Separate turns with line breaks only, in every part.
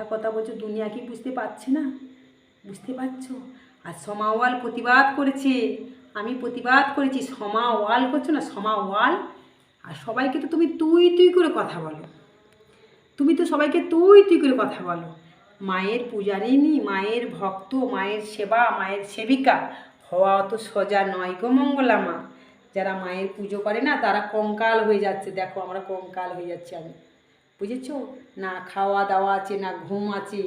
মিথ্যা কথা বলছো, দুনিয়া কি বুঝতে পারছে না? বুঝতে পারছ? আর সমা ওয়াল প্রতিবাদ করেছে। আমি প্রতিবাদ করেছি সমা ওয়াল করছ না সমা ওয়াল আর সবাইকে তো তুমি তুই তুই করে কথা বলো। তুমি তো সবাইকে তুই তুই করে কথা বলো। মায়ের পূজারিনী মায়ের ভক্ত, মায়ের সেবা, মায়ের সেবিকা, হওয়া অত সোজা নয় গো মঙ্গলামা যারা মায়ের পুজো করে না, তারা কঙ্কাল হয়ে যাচ্ছে। দেখো আমরা কঙ্কাল হয়ে যাচ্ছি আমি। বুঝেছ? না খাওয়া দাওয়া আছে, না ঘুম আছে,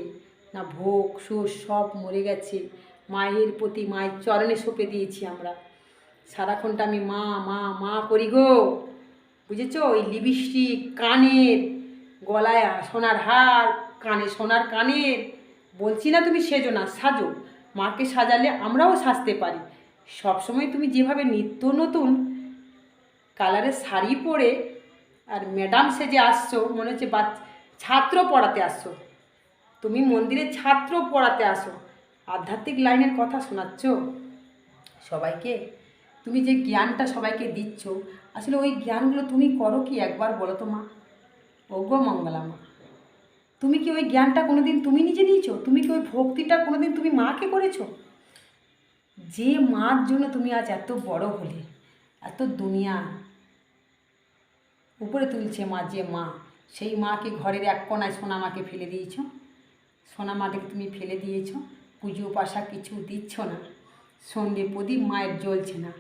না ভোগ সুর সব মরে গেছে। মায়ের প্রতি, মায়ের চরণে সঁপে দিয়েছি আমরা। সারাক্ষণটা আমি মা মা মা করি গো। বুঝেছ? ওই লিপস্টিক, কানের গলায় সোনার হার, কানে সোনার কানের। বলছি না তুমি সেজো না, সাজো। মাকে সাজালে আমরাও সাজতে পারি। সবসময় তুমি যেভাবে নিত্য নতুন কালারের শাড়ি পরে আর ম্যাডাম সেজে আসছো, মনে হচ্ছে বাচ্চা ছাত্র পড়াতে আসছো। তুমি মন্দিরে ছাত্র পড়াতে আসো। আধ্যাত্মিক লাইনের কথা শোনাচ্ছ? সবাইকে? তুমি যে জ্ঞানটা সবাইকে দিচ্ছ, আসলে ওই জ্ঞানগুলো তুমি করো কি একবার বলো তো মা? ওগো মঙ্গলা মা। তুমি কি ওই জ্ঞানটা কোনোদিন তুমি নিজে নিয়েছো? তুমি কি ওই ভক্তিটা কোনোদিন তুমি মাকে করেছ? যে মার জন্য তুমি আজ এত বড় হলে, এত দুনিয়া উপরে তুলছে মা, যে মা, সেই মাকে ঘরের এক কোনায় সোনা মাকে ফেলে দিয়েছ। সোনা মাটাকে তুমি ফেলে দিয়েছ, পুজো পাশা কিছু দিচ্ছ না। সন্ধ্যে প্রদীপ মায়ের জ্বলছে না,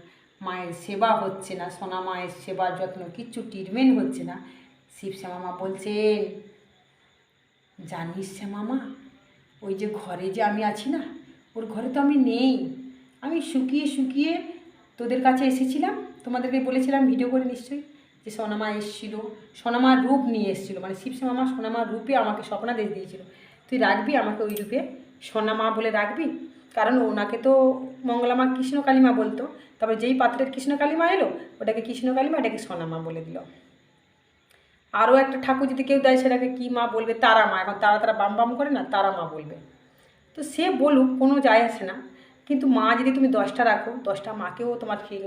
মায়ের সেবা হচ্ছে না, সোনা মায়ের সেবা যত্ন, কিচ্ছু ট্রিটমেন্ট হচ্ছে না। শিব শ্যামামা বলছেন, জানিস শ্যামামা, ওই যে ঘরে যে আমি আছি না, ওর ঘরে তো আমি নেই। আমি শুকিয়ে শুকিয়ে তোদের কাছে এসেছিলাম, তোমাদেরকে বলেছিলাম ভিডিও করে নিশ্চয়ই। যে সোনামা এসেছিল সোনামার রূপ নিয়ে এসেছিল মানে শিবশ্যামা সোনামার রূপে আমাকে স্বপ্না স্বপ্নাদেশ দিয়েছিল। তুই রাখবি আমাকে ওই রূপে? সোনামা বলে রাখবি? কারণ ওনাকে তো মঙ্গলামা কৃষ্ণ কালিমা বলতো। তারপরে যেই পাত্রের কৃষ্ণ কালিমা এলো, ওটাকে কৃষ্ণ কালিমা এটাকে সোনামা বলে দিল। আরও একটা ঠাকুর যদি কেউ দেয়, সেটাকে কী মা বলবে? তারা মা। এখন তারা তারা বাম বাম করে না, তারা মা বলবে। তো সে বলুক, কোনো যায় আসে না। কিন্তু মা যদি তুমি দশটা রাখো, দশটা মাকেও তোমার ঠিক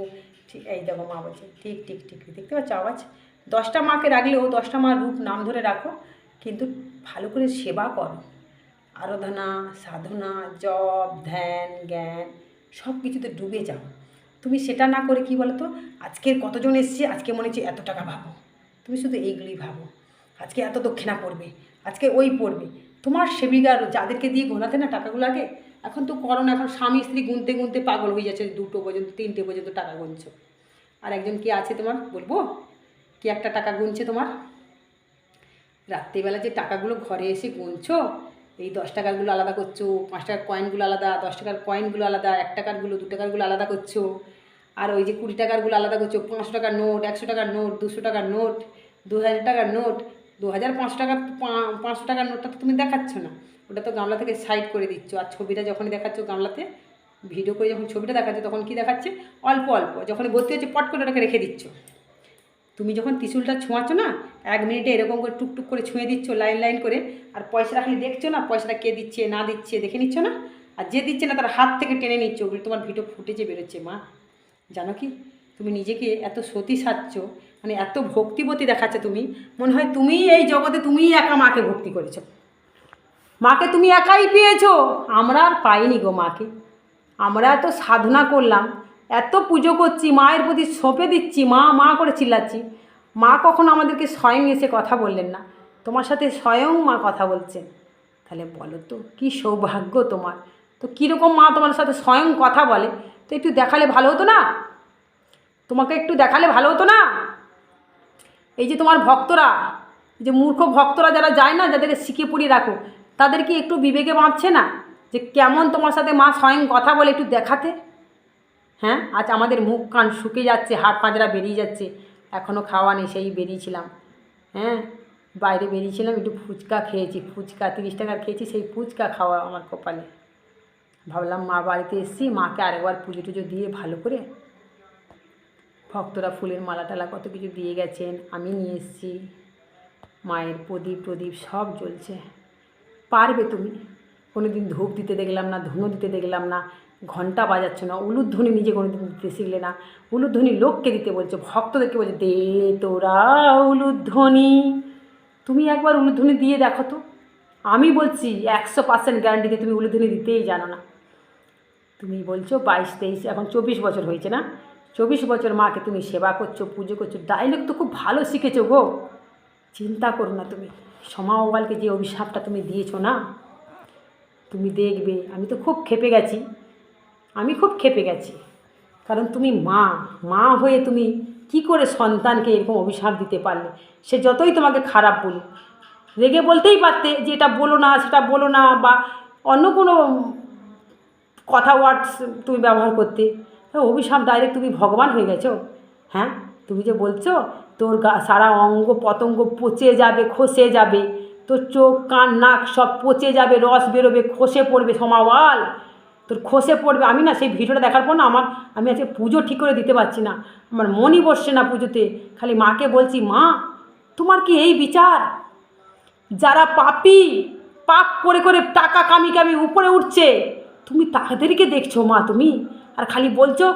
ঠিক, এই দেখো মা বলছে, ঠিক ঠিক ঠিক, দেখতে পাচ্ছ আওয়াজ? দশটা মাকে রাখলেও দশটা মা রূপ, নাম ধরে রাখো, কিন্তু ভালো করে সেবা করো। আরাধনা, সাধনা, জপ, ধ্যান, জ্ঞান সব কিছুতে ডুবে যাও। তুমি সেটা না করে কি বলো তো আজকের কতজন এসছে, আজকে মনে হচ্ছে এত টাকা ভাবো। তুমি শুধু এইগুলোই ভাবো। আজকে এত দক্ষিণা পড়বে, আজকে ওই পড়বে। তোমার সেবিকার, যাদেরকে দিয়ে গোনাতে না টাকাগুলো আগে এখন তো করোনা, এখন স্বামী স্ত্রী গুনতে গুনতে পাগল হয়ে যাচ্ছে, দুটো পর্যন্ত, তিনটে পর্যন্ত টাকা গুনছো। আর একজন কি আছে তোমার, বলব? কি একটা টাকা গুনছে তোমার? রাত্রিবেলা যে টাকাগুলো ঘরে এসে গুনছো, এই দশ টাকারগুলো আলাদা করছ, পাঁচ টাকার কয়েনগুলো আলাদা, দশ টাকার কয়েনগুলো আলাদা, এক টাকারগুলো, দু টাকারগুলো আলাদা করছ, আর ওই যে কুড়ি টাকারগুলো আলাদা করছ, পাঁচশো টাকার নোট, একশো টাকার নোট, দুশো টাকার নোট, দু হাজার টাকার নোট, দু হাজার পাঁচশো টাকার পা- পাঁচশো টাকার নোটটা তো তুমি দেখাচ্ছ না। ওটা তো গামলা থেকে সাইড করে দিচ্ছ। আর ছবিটা যখন দেখাচ্ছ গামলাতে ভিডিও করে যখন ছবিটা দেখাচ্ছে তখন কি দেখাচ্ছে? অল্প অল্প। যখন ভর্তি হচ্ছে, পট করে ওটাকে রেখে দিচ্ছ। তুমি যখন ত্রিশুলটা ছোঁয়াচ্ছ না, এক মিনিটে এরকম করে টুকটুক করে ছুঁয়ে দিচ্ছ লাইন লাইন করে। আর পয়সাটা খালি দেখছ না, পয়সাটা কে দিচ্ছে, না দিচ্ছে, দেখে নিচ্ছ না? আর যে দিচ্ছে না, তার হাত থেকে টেনে নিচ্ছ। ওগুলো তোমার ভিডিও ফুটেজে বেরোচ্ছে, মা। জানো কি? তুমি নিজেকে এত সতী সাজছ মানে এত ভক্তিবতী দেখাচ্ছে তুমি, মনে হয় তুমিই এই জগতে তুমিই একা মাকে ভক্তি করেছ। মাকে তুমি একাই পেয়েছ? আমরা আর পাইনি গো মাকে। আমরা এত সাধনা করলাম, এত পুজো করছি, মায়ের প্রতি সঁপে দিচ্ছি, মা মা করে চিল্লাচ্ছি। মা কখনো আমাদেরকে স্বয়ং এসে কথা বললেন না। তোমার সাথে স্বয়ং মা কথা বলছেন। তাহলে বলো তো, কী সৌভাগ্য তোমার? তো কীরকম মা তোমার সাথে স্বয়ং কথা বলে? তো একটু দেখালে ভালো হতো না? তোমাকে একটু দেখালে ভালো হতো না? এই যে তোমার ভক্তরা যে মূর্খ ভক্তরা যারা যায় না, যাদেরকে শিখে পড়িয়ে রাখো তাদের কি একটু বিবেকে বাঁধছে না? যে কেমন তোমার সাথে মা স্বয়ং কথা বলে একটু দেখাতে? হ্যাঁ আজ আমাদের মুখ কান শুকে যাচ্ছে হাড় পাঁজরা বেরিয়ে যাচ্ছে। এখনও খাওয়া নেই, সেই বেরিয়েছিলাম। হ্যাঁ বাইরে বেরিয়েছিলাম, একটু ফুচকা খেয়েছি। ফুচকা, তিরিশ টাকার খেয়েছি, সেই ফুচকা খাওয়া আমার কপালে। ভাবলাম মা বাড়িতে এসেছি, মাকে আরেকবার পুজো টুজো দিয়ে ভালো করে ভক্তরা ফুলের মালা টালা কত কিছু দিয়ে গেছেন, আমি নিয়ে এসেছি। মায়ের প্রদীপ প্রদীপ সব জ্বলছে। পারবে তুমি। কোনো দিন ধূপ দিতে দেখলাম না, ধুনো দিতে দেখলাম না ঘণ্টা বাজাচ্ছ না, উলুধ্বনি নিজে কোনো দিন দিতে শিখলে না। উলুধ্বনি লোককে দিতে বলছো, ভক্তদেরকে বলছে, দে তোরা উলুধ্বনি। তুমি একবার উলুধ্বনি দিয়ে দেখো তো। আমি বলছি, একশো পার্সেন্ট গ্যারান্টিতে তুমি উলুধুনি দিতেই জানো না। তুমি বলছো বাইশ, তেইশ, এখন চব্বিশ বছর হয়েছে না? চব্বিশ বছর মাকে তুমি সেবা করছ, পুজো করছ ডাইলগ তো খুব ভালো শিখেছো গো। চিন্তা করো না তুমি। সমাওয়ালকে যে অভিশাপটা তুমি দিয়েছ না, তুমি দেখবে। আমি তো খুব খেপে গেছি। আমি খুব খেপে গেছি। কারণ তুমি মা মা হয়ে তুমি কি করে সন্তানকে এরকম অভিশাপ দিতে পারলে? সে যতই তোমাকে খারাপ বলুক, রেগে বলতেই পারতে যে এটা বলো না, সেটা বলো না, বা অন্য কোনো কথা ওয়ার্ডস তুমি ব্যবহার করতে অভিশাপ ডাইরেক্ট তুমি ভগবান হয়ে গেছো। হ্যাঁ? তুমি যে বলছো, তোর গা, সারা অঙ্গ পতঙ্গ পচে যাবে, খসে যাবে, তোর চোখ, কান, নাক সব পচে যাবে, রস বেরোবে, খসে পড়বে, সমাওয়াল। তোর খসে পড়বে, আমি না সেই ভিডিওটা দেখার পর না আমার, আমি আজকে পুজো ঠিক করে দিতে পারছি না। আমার মনই বসছে না পুজোতে, খালি মাকে বলছি, মা, তোমার কি এই বিচার? যারা পাপি, পাপ করে করে টাকা কামি কামি উপরে উঠছে, তুমি তাদেরকে দেখছ মা তুমি? আর খালি বলছো,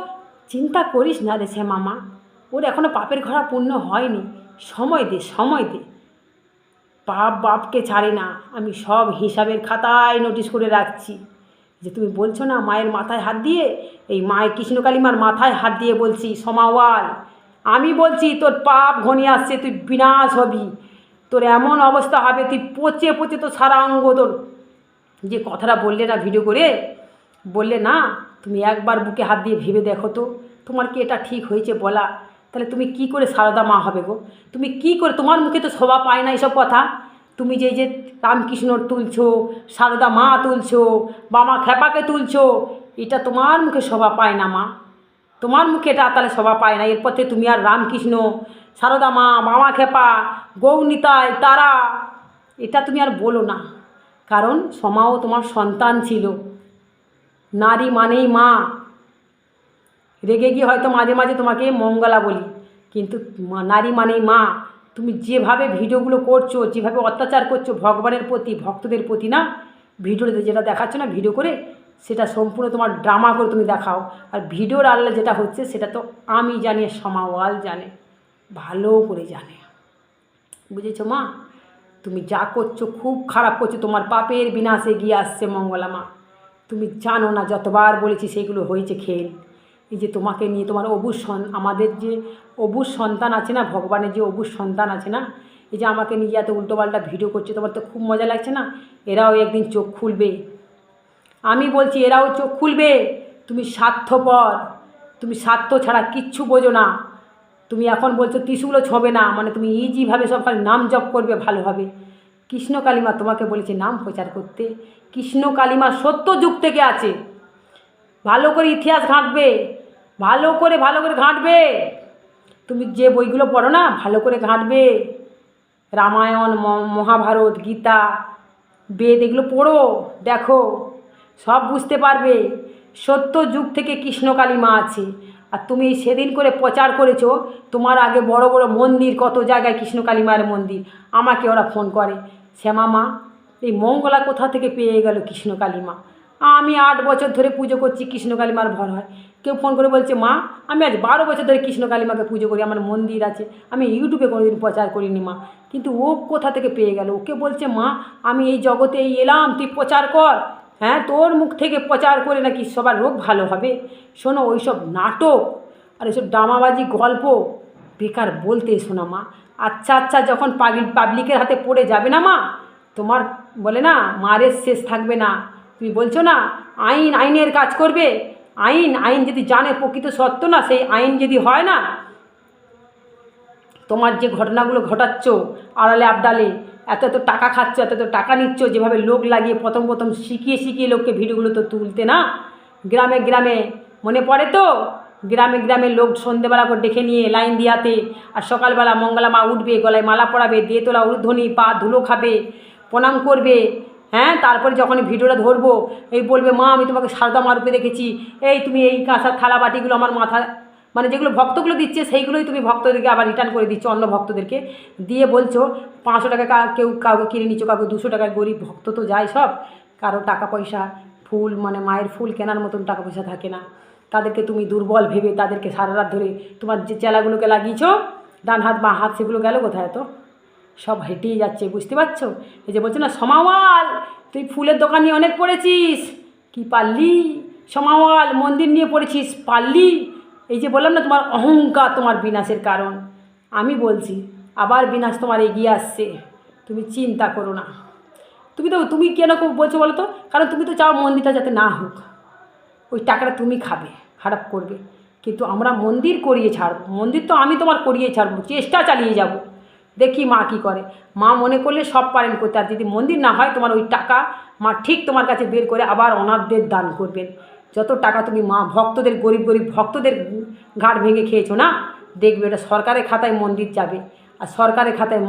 চিন্তা করিস না রে সে মামা ওর এখনও পাপের ঘোড়া পূর্ণ হয়নি। সময় দে সময় দে। পাপ বাপকে ছাড়ে না। আমি সব হিসাবের খাতায় নোটিশ করে রাখছি। যে তুমি বলছো না, মায়ের মাথায় হাত দিয়ে, এই মায়ের কৃষ্ণকালীমার মাথায় হাত দিয়ে বলছি, সমাওয়াল। আমি বলছি, তোর পাপ ঘনিয়ে আসছে, তুই বিনাশ হবি। তোর এমন অবস্থা হবে, তুই পচে পচে তো সারা অঙ্গ তোর। যে কথাটা বললে না ভিডিও করে, বললে না, তুমি একবার বুকে হাত দিয়ে ভেবে দেখো তো। তোমার কি এটা ঠিক হয়েছে বলা? তাহলে তুমি কি করে সারদা মা হবে গো? তুমি কি করে তোমার মুখে তো শোভা পায় না এসব কথা। তুমি যে যে রামকৃষ্ণর তুলছো, সারদা মা তুলছো, বামা খেপাকে তুলছো, এটা তোমার মুখে শোভা পায় না মা। তোমার মুখে এটা তাহলে শোভা পায় না। এরপর থেকে তুমি আর রামকৃষ্ণ, সারদা মা মামা খেপা গৌনিতায় তারা, এটা তুমি আর বলো না। কারণ সমাও তোমার সন্তান ছিল। নারী মানেই মা। রেগে গিয়ে হয়তো মাঝে মাঝে তোমাকে মঙ্গলা বলি। কিন্তু নারী মানেই মা। তুমি যেভাবে ভিডিওগুলো করছ, যেভাবে অত্যাচার করছ ভগবানের প্রতি, ভক্তদের প্রতি না, ভিডিওতে যেটা দেখাচ্ছ না, ভিডিও করে, সেটা সম্পূর্ণ তোমার ড্রামা করে তুমি দেখাও। আর ভিডিওর আড়ালে যেটা হচ্ছে, সেটা তো আমি জানি সমাওয়াল জানে। ভালো করে জানে। বুঝেছ মা? তুমি যা করছ, খুব খারাপ করছ, তোমার পাপের বিনাশে গিয়ে আসছে মঙ্গলা মা। তুমি জানো না, যতবার বলেছি, সেগুলো হয়েছে খেল এই যে তোমাকে নিয়ে তোমার অবুজ সন, আমাদের যে অবুজ সন্তান আছে না, ভগবানের যে অবুজ সন্তান আছে না, এই যে আমাকে নিয়ে এত উল্টোপাল্টা ভিডিও করছে, তোমার তো খুব মজা লাগছে না? এরাও একদিন চোখ খুলবে। আমি বলছি, এরাও চোখ খুলবে। তুমি স্বার্থপর। তুমি স্বার্থ ছাড়া কিচ্ছু বোঝো না। তুমি এখন বলছো, ত্রিশুলও ছবে না। মানে তুমি ইজিভাবে সব খালি নাম জপ করবে ভালোভাবে কৃষ্ণ কালিমা তোমাকে বলেছে নাম প্রচার করতে। কৃষ্ণ কালিমা সত্য যুগ থেকে আছে। ভালো করে ইতিহাস ঘাঁটবে। ভালো করে ভালো করে ঘাঁটবে। তুমি যে বইগুলো পড়ো না, ভালো করে ঘাঁটবে। রামায়ণ মহাভারত, গীতা, বেদ, এগুলো পড়ো, দেখো, সব বুঝতে পারবে। সত্য যুগ থেকে কৃষ্ণকালী মা আছে। আর তুমি সেদিন করে প্রচার করেছ, তোমার আগে বড় বড় মন্দির, কত জায়গায় কৃষ্ণকালী মায়ের মন্দির, আমাকে ওরা ফোন করে। শ্যামা মা, এই মঙ্গলা কোথা থেকে পেয়ে গেল কৃষ্ণকালী মা? আমি আট বছর ধরে পুজো করছি, কৃষ্ণকালী মার ভর হয় কেউ ফোন করে বলছে, মা, আমি আজ বারো বছর ধরে কৃষ্ণকালী মাকে পুজো করি, আমার মন্দির আছে, আমি ইউটিউবে কোনোদিন প্রচার করিনি, মা। কিন্তু ও কোথা থেকে পেয়ে গেল? ওকে বলছে, মা, আমি এই জগতে এই এলাম, তুই প্রচার কর। হ্যাঁ তোর মুখ থেকে প্রচার করে নাকি সবার রোগ ভালো হবে? শোনো, ওইসব নাটক আর ওইসব ডামাবাজি গল্প বেকার বলতে শোনা, মা। আচ্ছা আচ্ছা যখন পাবলিকের হাতে পড়ে যাবে না, মা, তোমার বলে না, মারের শেষ থাকবে না। তুমি বলছো না, আইন, আইনের কাজ করবে? আইন আইন যদি জানে প্রকৃত সত্য না, সেই আইন যদি হয় না, তোমার যে ঘটনাগুলো ঘটাচ্ছ, আড়ালে আবডালে এত এত টাকা খাচ্ছ, এত এত টাকা নিচ্ছ, যেভাবে লোক লাগিয়ে প্রথম প্রথম শিখিয়ে শিখিয়ে লোককে ভিডিওগুলো তো তুলতে না, গ্রামে গ্রামে, মনে পড়ে তো? গ্রামে গ্রামে লোক সন্ধেবেলা করে ডেকে নিয়ে লাইন দিয়াতে, আর সকালবেলা মঙ্গলা মা উঠবে, গলায় মালা পড়াবে দিয়ে তোলা উর্ধ্বনি পা ধুলো খাবে, প্রণাম করবে হ্যাঁ তারপরে যখন ভিডিওটা ধরবো, এই বলবে, মা, আমি তোমাকে সারদা মা রূপে দেখেছি। এই তুমি এই কাঁসার থালা বাটিগুলো আমার মাথা মানে যেগুলো ভক্তগুলো দিচ্ছে, সেইগুলোই তুমি ভক্তদেরকে আবার রিটার্ন করে দিচ্ছ, অন্য ভক্তদেরকে। দিয়ে বলছো, পাঁচশো টাকা কেউ কাউকে কিনে নিচ্ছ, কাউকে দুশো টাকা, গরিব ভক্ত তো যায় সব। কারও টাকা পয়সা, ফুল মানে মায়ের ফুল কেনার মতন টাকা পয়সা থাকে না। তাদেরকে তুমি দুর্বল ভেবে, তাদেরকে সারা রাত ধরে তোমার যে চেলাগুলোকে লাগিয়েছো ডান হাত বা হাত সেগুলো গেল কোথায় তো সব হেঁটেই যাচ্ছে, বুঝতে পারছ? এই যে বলছো না, সমাওয়াল, তুই ফুলের দোকান নিয়ে অনেক পড়েছিস। কি পারলি? সমাওয়াল, মন্দির নিয়ে পড়েছিস, পারলি? এই যে বললাম না, তোমার অহংকার তোমার বিনাশের কারণ। আমি বলছি, আবার বিনাশ তোমার এগিয়ে আসছে। তুমি চিন্তা করো না। তুমি তো, তুমি কেন বলছো বলো তো? কারণ তুমি তো চাও মন্দিরটা যাতে না হোক। ওই টাকাটা তুমি খাবে, খারাপ করবে। কিন্তু আমরা মন্দির করিয়ে ছাড়বো। মন্দির তো আমি তোমার করিয়ে ছাড়বো। চেষ্টা চালিয়ে যাব। দেখি মা কি করে। মা মনে করলে সব পারেন করতে। আর যদি মন্দির না হয়, তোমার ওই টাকা মা ঠিক তোমার কাছে বের করে আবার অনাথদের দান করবেন। যত টাকা তুমি মা ভক্তদের, গরিব গরিব ভক্তদের ঘাট ভেঙে খেয়েছো না, দেখবে ওটা সরকারের খাতায় মন্দির যাবে। আর সরকারের খাতায়